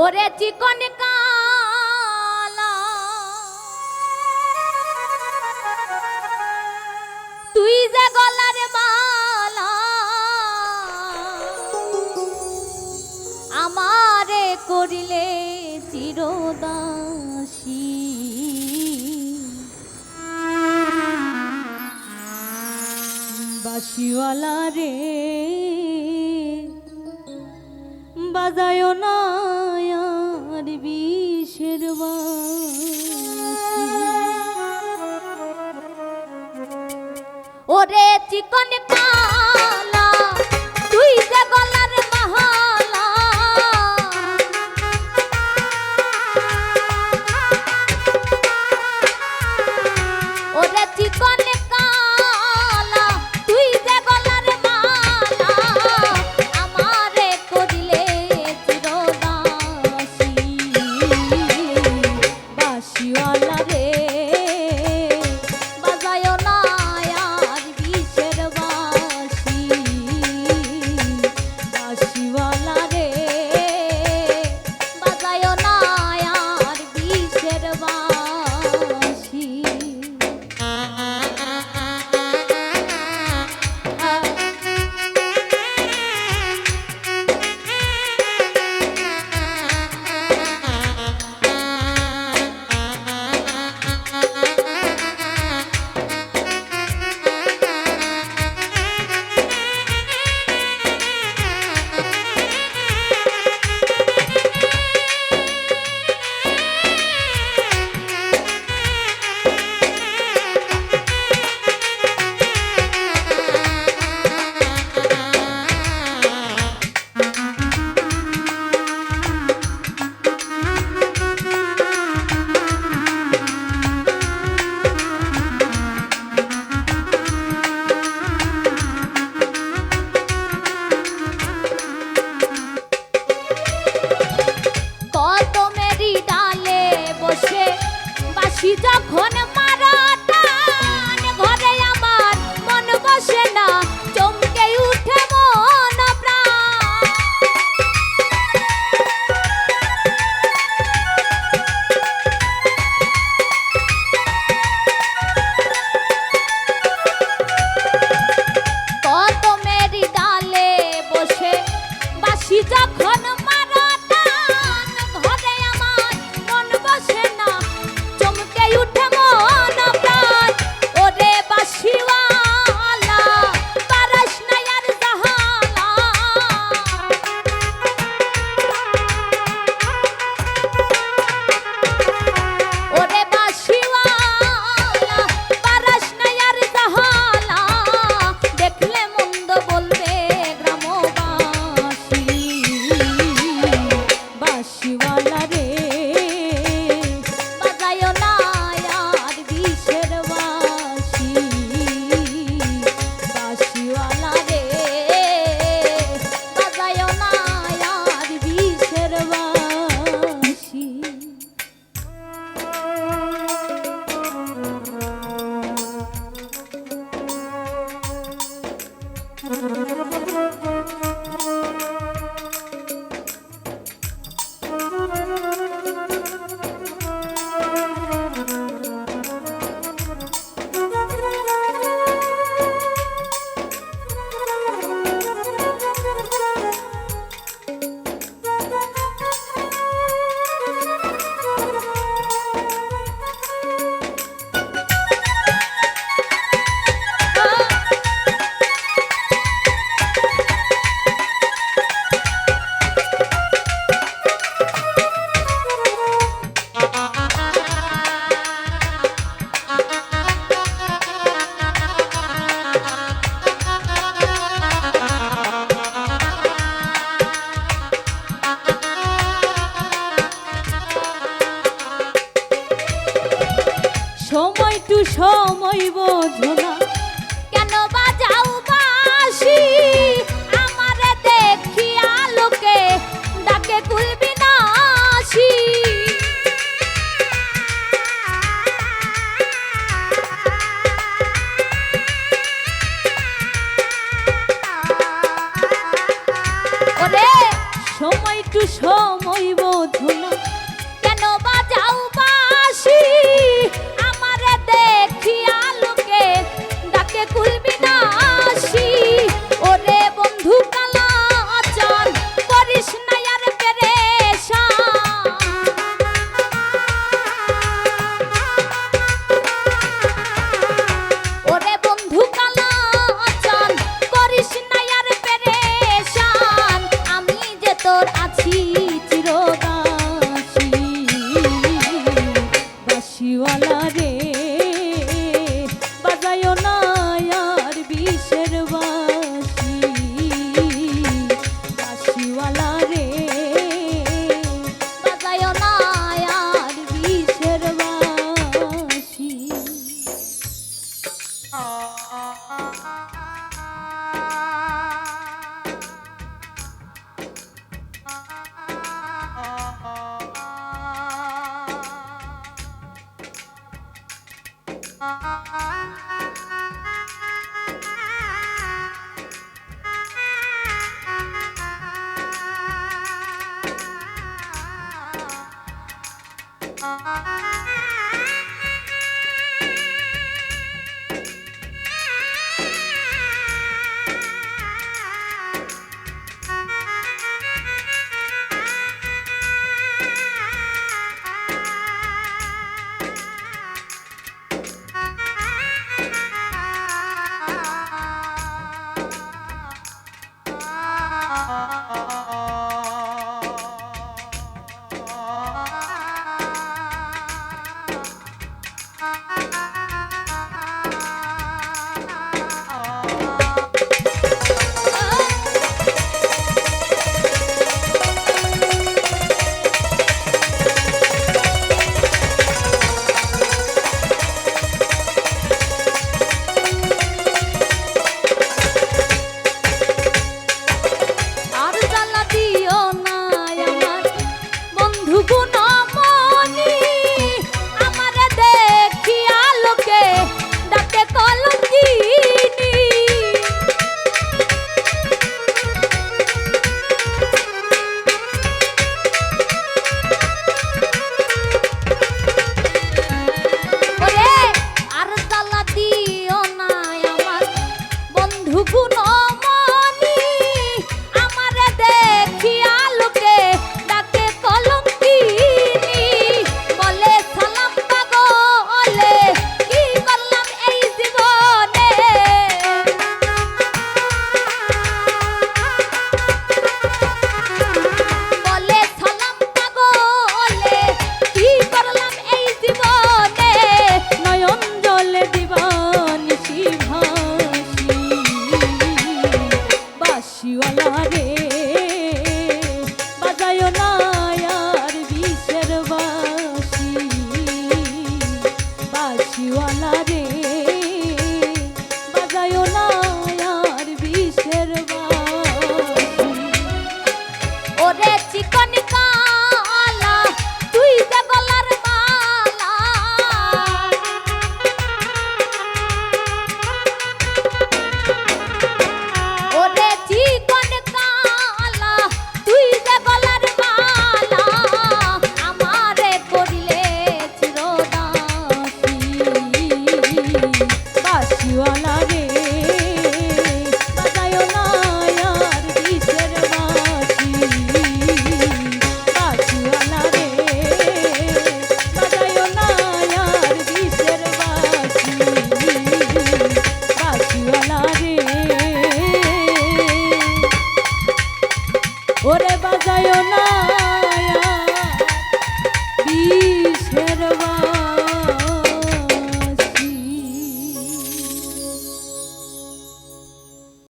ওরে চিকন কালা। তুই যে গলার মালা আমারে করিলে চিরদাসী। বাসিওয়ালা রে বাজায় না। ওরে চিকন কালা তুই যে গলার মহালা ওরে চিকন সময় বধুল কেন বাজাও বাসি? আমারে দেখিয়া লোকে ডাকে কুল Uh-huh. who could